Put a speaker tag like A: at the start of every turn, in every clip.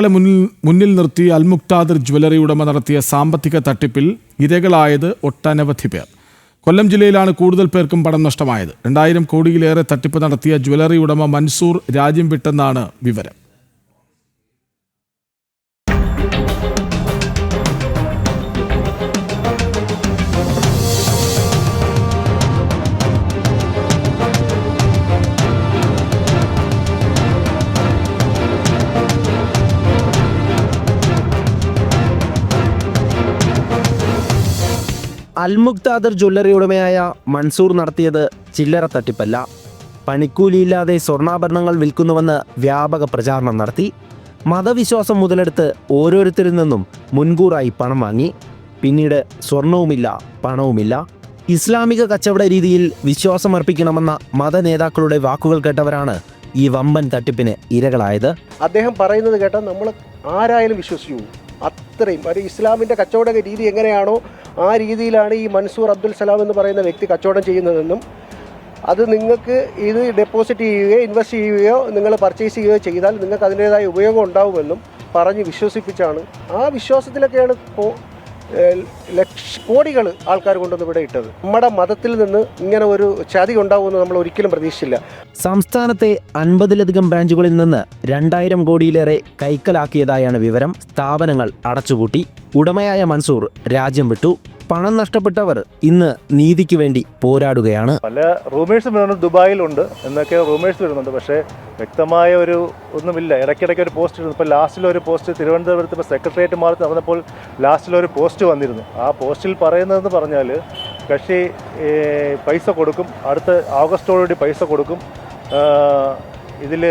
A: ളെ മുന്നിൽ മുന്നിൽ നിർത്തി അൽമുക്താദർ ജ്വല്ലറി ഉടമ നടത്തിയ സാമ്പത്തിക തട്ടിപ്പിൽ ഇരകളായത് ഒട്ടനവധി പേർ. കൊല്ലം ജില്ലയിലാണ് കൂടുതൽ പേർക്കും പണം നഷ്ടമായത്. രണ്ടായിരം കോടിയിലേറെ തട്ടിപ്പ് നടത്തിയ ജ്വല്ലറി ഉടമ മൻസൂർ രാജ്യം വിട്ടെന്നാണ് വിവരം.
B: അൽമുക്താദർ ജ്വല്ലറി ഉടമയായ മൻസൂർ നടത്തിയത് ചില്ലറ തട്ടിപ്പല്ല. പണിക്കൂലിയില്ലാതെ സ്വർണാഭരണങ്ങൾ വിൽക്കുന്നുവെന്ന് വ്യാപക പ്രചാരണം നടത്തി. മതവിശ്വാസം മുതലെടുത്ത് ഓരോരുത്തരിൽ നിന്നും മുൻകൂറായി പണം വാങ്ങി. പിന്നീട് സ്വർണവുമില്ല പണവുമില്ല. ഇസ്ലാമിക കച്ചവട രീതിയിൽ വിശ്വാസമർപ്പിക്കണമെന്ന മതനേതാക്കളുടെ വാക്കുകൾ കേട്ടവരാണ് ഈ വമ്പൻ തട്ടിപ്പിന് ഇരകളായത്.
C: അദ്ദേഹം പറയുന്നത് കേട്ടാൽ നമ്മൾ ആരായാലും വിശ്വസിച്ചു. അത്രയും. ഒരു ഇസ്ലാമിന്റെ കച്ചവട രീതി എങ്ങനെയാണോ ആ രീതിയിലാണ് ഈ മൻസൂർ അബ്ദുൽ സലാം എന്ന് പറയുന്ന വ്യക്തി കച്ചവടം ചെയ്യുന്നതെന്നും അത് നിങ്ങൾക്ക് ഇത് ഡെപ്പോസിറ്റ് ചെയ്യുകയോ ഇൻവെസ്റ്റ് ചെയ്യുകയോ നിങ്ങൾ പർച്ചേസ് ചെയ്യുകയോ ചെയ്താൽ നിങ്ങൾക്ക് അതിന്റേതായ ഉപയോഗം ഉണ്ടാവുമെന്നും പറഞ്ഞ് വിശ്വസിപ്പിച്ചാണ്. ആ വിശ്വാസത്തിലൊക്കെയാണ് ലക്ഷ കോടികൾ ആൾക്കാർ കൊണ്ടുവന്ന് ഇവിടെ ഇട്ടത്. നമ്മുടെ മതത്തിൽ നിന്ന് ഇങ്ങനെ ഒരു ചതി ഉണ്ടാവുമെന്ന് നമ്മൾ ഒരിക്കലും പ്രതീക്ഷിച്ചില്ല.
B: സംസ്ഥാനത്തെ അൻപതിലധികം ബ്രാഞ്ചുകളിൽ നിന്ന് രണ്ടായിരം കോടിയിലേറെ കൈക്കലാക്കിയതായാണ് വിവരം. സ്ഥാപനങ്ങൾ അടച്ചുപൂട്ടി. ഉടമയായ മൻസൂർ രാജ്യം വിട്ടു. പണം നഷ്ടപ്പെട്ടവർ ഇന്ന് നീതിക്ക് വേണ്ടി പോരാടുകയാണ്.
D: പല റൂമേഴ്സും വരുന്നുണ്ട് ദുബായിലുണ്ട് എന്നൊക്കെ റൂമേഴ്സ് വരുന്നുണ്ട്. പക്ഷേ വ്യക്തമായ ഒരു ഒന്നുമില്ല. ഇടയ്ക്കിടയ്ക്ക് ഒരു പോസ്റ്റ് ഇരുന്നു ഇപ്പോൾ ലാസ്റ്റിൽ ഒരു പോസ്റ്റ് തിരുവനന്തപുരത്ത് ഇപ്പോൾ സെക്രട്ടേറിയറ്റ് മാറി നടന്നപ്പോൾ ലാസ്റ്റിൽ ഒരു പോസ്റ്റ് വന്നിരുന്നു. ആ പോസ്റ്റിൽ പറയുന്നതെന്ന് പറഞ്ഞാൽ കക്ഷി പൈസ കൊടുക്കും. അടുത്ത ആഗസ്റ്റോടുകൂടി പൈസ കൊടുക്കും. ഇതിൽ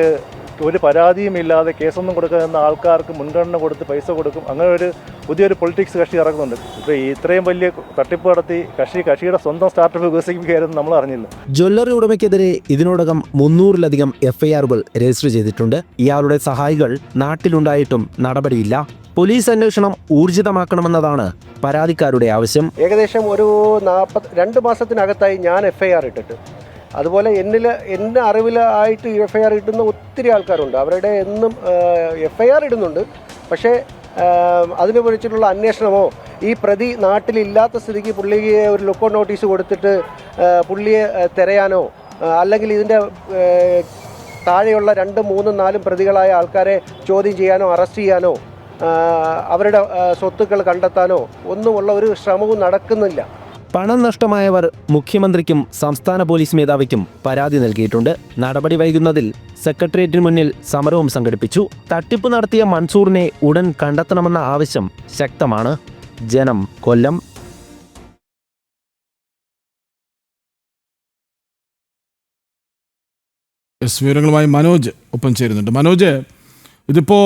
D: ഒരു പരാതിയും ഇല്ലാതെ കേസൊന്നും കൊടുക്കുന്ന ആൾക്കാർക്ക് മുൻഗണന കൊടുത്ത് പൈസ കൊടുക്കും. അങ്ങനെ ഒരു പുതിയൊരു പൊളിറ്റിക്സ് കക്ഷി ഇറക്കുന്നുണ്ട് ഇപ്പോൾ ഇത്രയും വലിയ തട്ടിപ്പ് നടത്തി കക്ഷി കക്ഷിയുടെ സ്വന്തം സ്റ്റാർട്ടപ്പ് വികസിപ്പിക്കുകയായിരുന്നു നമ്മൾ അറിഞ്ഞില്ല.
B: ജ്വല്ലറി ഉടമയ്ക്കെതിരെ ഇതിനോടകം മുന്നൂറിലധികം എഫ്ഐആറുകൾ രജിസ്റ്റർ ചെയ്തിട്ടുണ്ട്. ഇയാളുടെ സഹായികൾ നാട്ടിലുണ്ടായിട്ടും നടപടിയില്ല. പോലീസ് അന്വേഷണം ഊർജിതമാക്കണമെന്നതാണ് പരാതിക്കാരുടെ ആവശ്യം.
C: ഏകദേശം ഒരു നാൽപ്പത് രണ്ട് മാസത്തിനകത്തായി ഞാൻ എഫ്ഐആർ ഇട്ടിട്ട്. അതുപോലെ എന്നിൽ എന്റെ അറിവിലായിട്ട് എഫ് ഐ ആർ ഇടുന്ന ഒത്തിരി ആൾക്കാരുണ്ട്. അവരുടെ എന്നും എഫ് ഐ ആർ ഇടുന്നുണ്ട്. പക്ഷേ അതിന് കുറിച്ചിട്ടുള്ള അന്വേഷണമോ ഈ പ്രതി നാട്ടിലില്ലാത്ത സ്ഥിതിക്ക് പുള്ളിക്ക് ഒരു ലുക്കോ നോട്ടീസ് കൊടുത്തിട്ട് പുള്ളിയെ തിരയാനോ അല്ലെങ്കിൽ ഇതിന്റെ താഴെയുള്ള രണ്ടും മൂന്നും നാലും പ്രതികളായ ആൾക്കാരെ ചോദ്യം ചെയ്യാനോ അറസ്റ്റ് ചെയ്യാനോ അവരുടെ സ്വത്തുക്കൾ കണ്ടെത്താനോ ഒന്നുമുള്ള ഒരു ശ്രമവും നടക്കുന്നില്ല.
B: പണം നഷ്ടമായവർ മുഖ്യമന്ത്രിക്കും സംസ്ഥാന പോലീസ് മേധാവിക്കും പരാതി നൽകിയിട്ടുണ്ട്. നടപടി വൈകുന്നതിൽ സെക്രട്ടേറിയറ്റിന് മുന്നിൽ സമരവും സംഘടിപ്പിച്ചു. തട്ടിപ്പ് നടത്തിയ മൻസൂറിനെ ഉടൻ കണ്ടെത്തണമെന്ന ആവശ്യം ശക്തമാണ്. ജനം കൊല്ലം.
A: വിവരങ്ങളുമായി മനോജ് ഒപ്പം ചേരുന്നുണ്ട്. മനോജ് ഇതിപ്പോൾ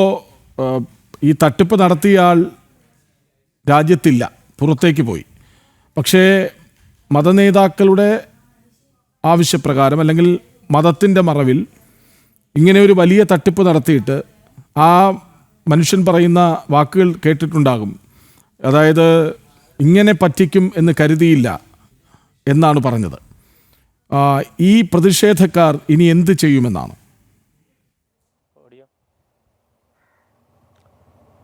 A: ഈ തട്ടിപ്പ് നടത്തിയ ആൾ രാജ്യത്തില്ല പുറത്തേക്ക് പോയി. പക്ഷേ മതനേതാക്കളുടെ ആവശ്യപ്രകാരം അല്ലെങ്കിൽ മതത്തിന്റെ മറവിൽ ഇങ്ങനെ ഒരു വലിയ തട്ടിപ്പ് നടത്തിയിട്ട് ആ മനുഷ്യൻ പറയുന്ന വാക്കുകൾ കേട്ടിട്ടുണ്ടാകും. അതായത് ഇങ്ങനെ പറ്റിക്കും എന്ന് കരുതിയില്ല എന്നാണ് പറഞ്ഞത്. ഈ പ്രതിഷേധക്കാർ ഇനി എന്ത് ചെയ്യുമെന്നാണ്?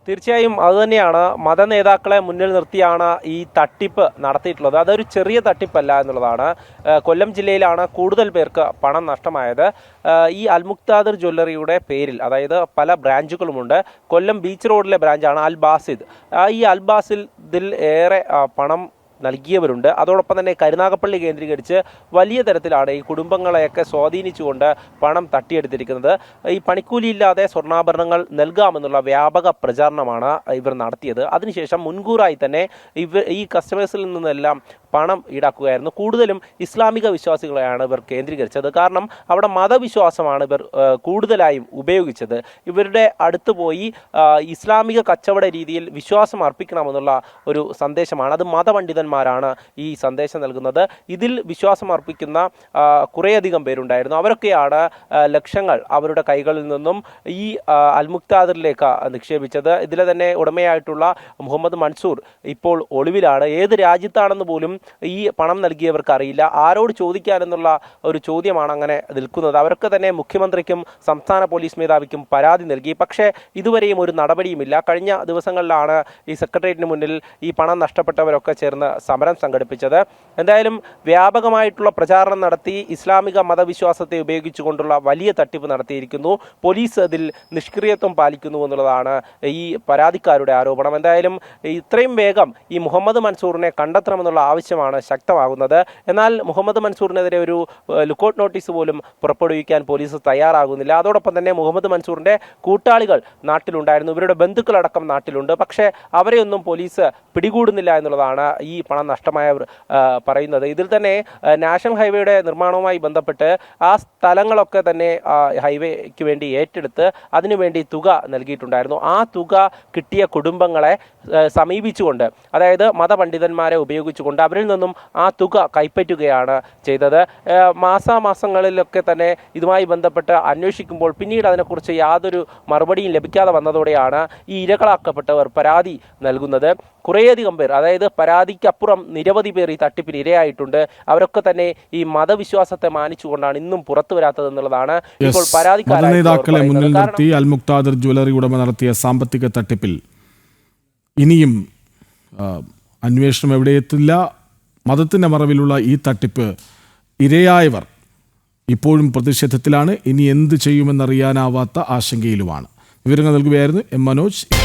E: തീർച്ചയായും അതുതന്നെയാണ് മതനേതാക്കളെ മുന്നിൽ നിർത്തിയാണ് ഈ തട്ടിപ്പ് നടത്തിയിട്ടുള്ളത്. അതൊരു ചെറിയ തട്ടിപ്പല്ല എന്നുള്ളതാണ്. കൊല്ലം ജില്ലയിലാണ് കൂടുതൽ പേർക്ക് പണം നഷ്ടമായത്. ഈ അൽമുക്താദർ ജ്വല്ലറിയുടെ പേരിൽ അതായത് പല ബ്രാഞ്ചുകളുമുണ്ട്. കൊല്ലം ബീച്ച് റോഡിലെ ബ്രാഞ്ചാണ് അൽ ബാസിദ് ആ ഈ അൽ ബാസിദിൽ ഏറെ പണം നൽകിയവരുണ്ട്. അതോടൊപ്പം തന്നെ കരുനാഗപ്പള്ളി കേന്ദ്രീകരിച്ച് വലിയ തരത്തിലാണ് ഈ കുടുംബങ്ങളെയൊക്കെ സ്വാധീനിച്ചുകൊണ്ട് പണം തട്ടിയെടുത്തിരിക്കുന്നത്. ഈ പണിക്കൂലിയില്ലാതെ സ്വർണാഭരണങ്ങൾ നൽകാമെന്നുള്ള വ്യാപക പ്രചാരണമാണ് ഇവർ നടത്തിയത്. അതിനുശേഷം മുൻകൂറായി തന്നെ ഇവ ഈ കസ്റ്റമേഴ്സിൽ നിന്നെല്ലാം പണം ഈടാക്കുകയായിരുന്നു. കൂടുതലും ഇസ്ലാമിക വിശ്വാസികളെയാണ് ഇവർ കേന്ദ്രീകരിച്ചത്. കാരണം അവിടെ മതവിശ്വാസമാണ് ഇവർ കൂടുതലായും ഉപയോഗിച്ചത്. ഇവരുടെ അടുത്ത് പോയി ഇസ്ലാമിക കച്ചവട രീതിയിൽ വിശ്വാസം അർപ്പിക്കണമെന്നുള്ള ഒരു സന്ദേശമാണ്. അത് മതപണ്ഡിതന്മാരാണ് ഈ സന്ദേശം നൽകുന്നത്. ഇതിൽ വിശ്വാസം അർപ്പിക്കുന്ന കുറേയധികം പേരുണ്ടായിരുന്നു. അവരൊക്കെയാണ് ലക്ഷങ്ങൾ അവരുടെ കൈകളിൽ നിന്നും ഈ അൽമുക്താദറിലേക്ക് നിക്ഷേപിച്ചത്. ഇതിലെ തന്നെ ഉടമയായിട്ടുള്ള മുഹമ്മദ് മൻസൂർ ഇപ്പോൾ ഒളിവിലാണ്. ഏത് രാജ്യത്താണെന്ന് പോലും ഈ പണം നൽകിയവർക്ക് അറിയില്ല ആരോട് ചോദിക്കാനെന്നുള്ള ഒരു ചോദ്യമാണ് അങ്ങനെ നിൽക്കുന്നത്. അവർക്ക് തന്നെ മുഖ്യമന്ത്രിക്കും സംസ്ഥാന പോലീസ് മേധാവിക്കും പരാതി നൽകി. പക്ഷേ ഇതുവരെയും ഒരു നടപടിയുമില്ല. കഴിഞ്ഞ ദിവസങ്ങളിലാണ് ഈ സെക്രട്ടേറിയറ്റിന് മുന്നിൽ ഈ പണം നഷ്ടപ്പെട്ടവരൊക്കെ ചേർന്ന് സമരം സംഘടിപ്പിച്ചത്. എന്തായാലും വ്യാപകമായിട്ടുള്ള പ്രചാരണം നടത്തി ഇസ്ലാമിക മതവിശ്വാസത്തെ ഉപയോഗിച്ചുകൊണ്ടുള്ള വലിയ തട്ടിപ്പ് നടത്തിയിരിക്കുന്നു. പോലീസ് അതിൽ നിഷ്ക്രിയത്വം പാലിക്കുന്നു എന്നുള്ളതാണ് ഈ പരാതിക്കാരുടെ ആരോപണം. എന്തായാലും ഇത്രയും വേഗം ഈ മുഹമ്മദ് മൻസൂറിനെ കണ്ടെത്തണമെന്നുള്ള ആവശ്യമാണ് ശക്തമാകുന്നത്. എന്നാൽ മുഹമ്മദ് മൻസൂറിനെതിരെ ഒരു ലുക്കൌട്ട് നോട്ടീസ് പോലും പുറപ്പെടുവിക്കാൻ പോലീസ് തയ്യാറാകുന്നില്ല. അതോടൊപ്പം തന്നെ മുഹമ്മദ് മൻസൂറിന്റെ കൂട്ടാളികൾ നാട്ടിലുണ്ടായിരുന്നു. ഇവരുടെ ബന്ധുക്കളടക്കം നാട്ടിലുണ്ട്. പക്ഷേ അവരെയൊന്നും പോലീസ് പിടികൂടുന്നില്ല എന്നുള്ളതാണ് ഈ പണം നഷ്ടമായവർ പറയുന്നത്. ഇതിൽ തന്നെ നാഷണൽ ഹൈവേയുടെ നിർമ്മാണവുമായി ബന്ധപ്പെട്ട് ആ സ്ഥലങ്ങളൊക്കെ തന്നെ ഹൈവേക്ക് വേണ്ടി ഏറ്റെടുത്ത് അതിനുവേണ്ടി തുക നൽകിയിട്ടുണ്ടായിരുന്നു. ആ തുക കിട്ടിയ കുടുംബങ്ങളെ സമീപിച്ചുകൊണ്ട് അതായത് മതപണ്ഡിതന്മാരെ ഉപയോഗിച്ചുകൊണ്ട് അവരിൽ നിന്നും ആ തുക കൈപ്പറ്റുകയാണ് ചെയ്തത്. മാസാമാസങ്ങളിലൊക്കെ തന്നെ ഇതുമായി ബന്ധപ്പെട്ട് അന്വേഷിക്കുമ്പോൾ പിന്നീട് അതിനെക്കുറിച്ച് യാതൊരു മറുപടിയും ലഭിക്കാതെ വന്നതോടെയാണ് ഈ ഇരകളാക്കപ്പെട്ടവർ പരാതി നൽകുന്നത്. കുറേയധികം പേർ അതായത് പരാതിക്കപ്പുറം നിരവധി പേർ ഈ തട്ടിപ്പിന് ഇരയായിട്ടുണ്ട്. അവരൊക്കെ തന്നെ ഈ മതവിശ്വാസത്തെ മാനിച്ചുകൊണ്ടാണ് ഇന്നും പുറത്തു വരാത്തത് എന്നുള്ളതാണ് ഇപ്പോൾ
A: പരാതിക്കാരെ മുന്നിൽ നിർത്തി അൽ മുക്താദർ ജ്വല്ലറി ഉടമ നടത്തിയ സാമ്പത്തിക തട്ടിപ്പിൽ. ഇനിയും അന്വേഷണം എവിടെ എത്തില്ല. മതത്തിന്റെ മറവിലുള്ള ഈ തട്ടിപ്പ് ഇരയായവർ ഇപ്പോഴും പ്രതിഷേധത്തിലാണ്. ഇനി എന്ത് ചെയ്യുമെന്നറിയാനാവാത്ത ആശങ്കയിലുമാണ്. വിവരങ്ങൾ നൽകുകയായിരുന്നു എം മനോജ്.